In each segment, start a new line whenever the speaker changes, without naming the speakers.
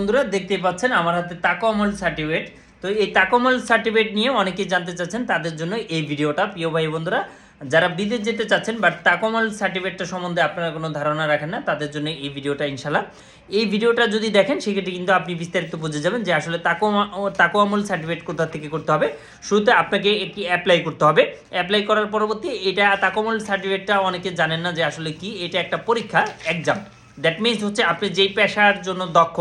বন্ধুরা, দেখতেই পাচ্ছেন আমার হাতে তাকমল সার্টিফিকেট তো এই তাকমল সার্টিফিকেট নিয়ে অনেকেই জানতে চাচ্ছেন তাদের জন্য এই ভিডিওটা। প্রিয় ভাই বন্ধুরা, যারা বিদেশ যেতে চাচ্ছেন বাট তাকমল সার্টিফিকেটটা সম্বন্ধে আপনারা কোনো ধারণা রাখেন না, তাদের জন্য এই ভিডিওটা ইনশাল্লাহ এই ভিডিওটা যদি দেখেন, সেক্ষেত্রে কিন্তু আপনি বিস্তারিত বুঝে যাবেন যে আসলে তাকোমা তাকোয়ামল সার্টিফিকেট কোথা থেকে করতে হবে। শুরুতে আপনাকে একটি অ্যাপ্লাই করতে হবে। অ্যাপ্লাই করার পরবর্তী এটা তাকোমল সার্টিফিকেটটা অনেকে জানেন না যে আসলে কি, এটা একটা পরীক্ষা এক্সাম দ্যাট মিনস হচ্ছে আপনি যেই পেশার জন্য দক্ষ,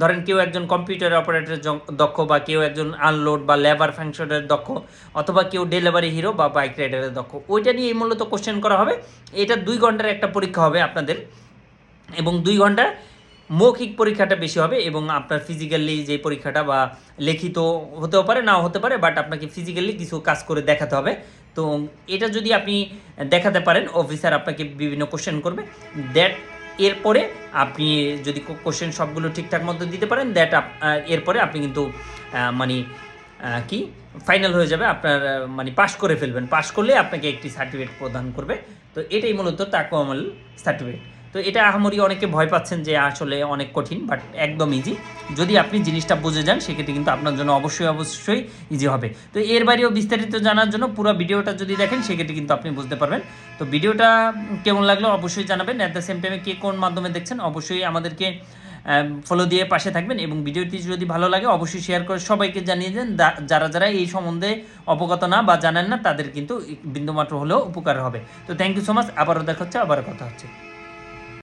ধরেন কেউ একজন কম্পিউটার অপারেটরের দক্ষ বা কেউ একজন আনলোড বা লেবার ফাংশনের দক্ষ অথবা কেউ ডেলিভারি হিরো বা বাইক রাইডারের দক্ষ। ওইটা নিয়ে মূলত কোশ্চেন করা হবে। এটা দুই ঘণ্টার একটা পরীক্ষা হবে আপনাদের এবং দুই ঘণ্টা মৌখিক পরীক্ষাটা বেশি হবে এবং আপনার ফিজিক্যালি যে পরীক্ষাটা বা লিখিত হতেও পারে, নাও হতে পারে বাট আপনাকে ফিজিক্যালি কিছু কাজ করে দেখাতে হবে। তো এটা যদি আপনি দেখাতে পারেন অফিসার আপনাকে বিভিন্ন কোশ্চেন করবে। দ্যাট এরপরে আপনি যদি কোশ্চেন সবগুলো ঠিকঠাক মতো দিতে পারেন দ্যাট এরপরে আপনি কিন্তু মানে কি ফাইনাল হয়ে যাবে, আপনার মানে পাশ করে ফেলবেন। পাশ করলে আপনাকে একটি সার্টিফিকেট প্রদান করবে। তো এটাই মূলত তাকওয়ামল সার্টিফিকেট তো এটা আহামরি অনেকে ভয় পাচ্ছেন যে আসলে অনেক কঠিন বাট একদম ইজি যদি আপনি জিনিসটা বুঝে যান, সেক্ষেত্রে কিন্তু আপনার জন্য অবশ্যই অবশ্যই ইজি হবে। তো এর বাইরেও বিস্তারিত জানার জন্য পুরো ভিডিওটা যদি দেখেন, সেক্ষেত্রে কিন্তু আপনি বুঝতে পারবেন। তো ভিডিওটা কেমন লাগল অবশ্যই জানাবেন। অ্যাট দ্য সেম টাইমে কে কোন মাধ্যমে দেখছেন, অবশ্যই আমাদেরকে ফলো দিয়ে পাশে থাকবেন এবং ভিডিওটি যদি ভালো লাগে, অবশ্যই শেয়ার করে সবাইকে জানিয়ে দেন। যারা যারা এই সম্বন্ধে অবগত না বা জানেন না, তাদের কিন্তু বিন্দুমাত্র হলেও উপকার হবে। তো থ্যাংক ইউ সো মাচ আবারও দেখা হচ্ছে, আবারও কথা হচ্ছে।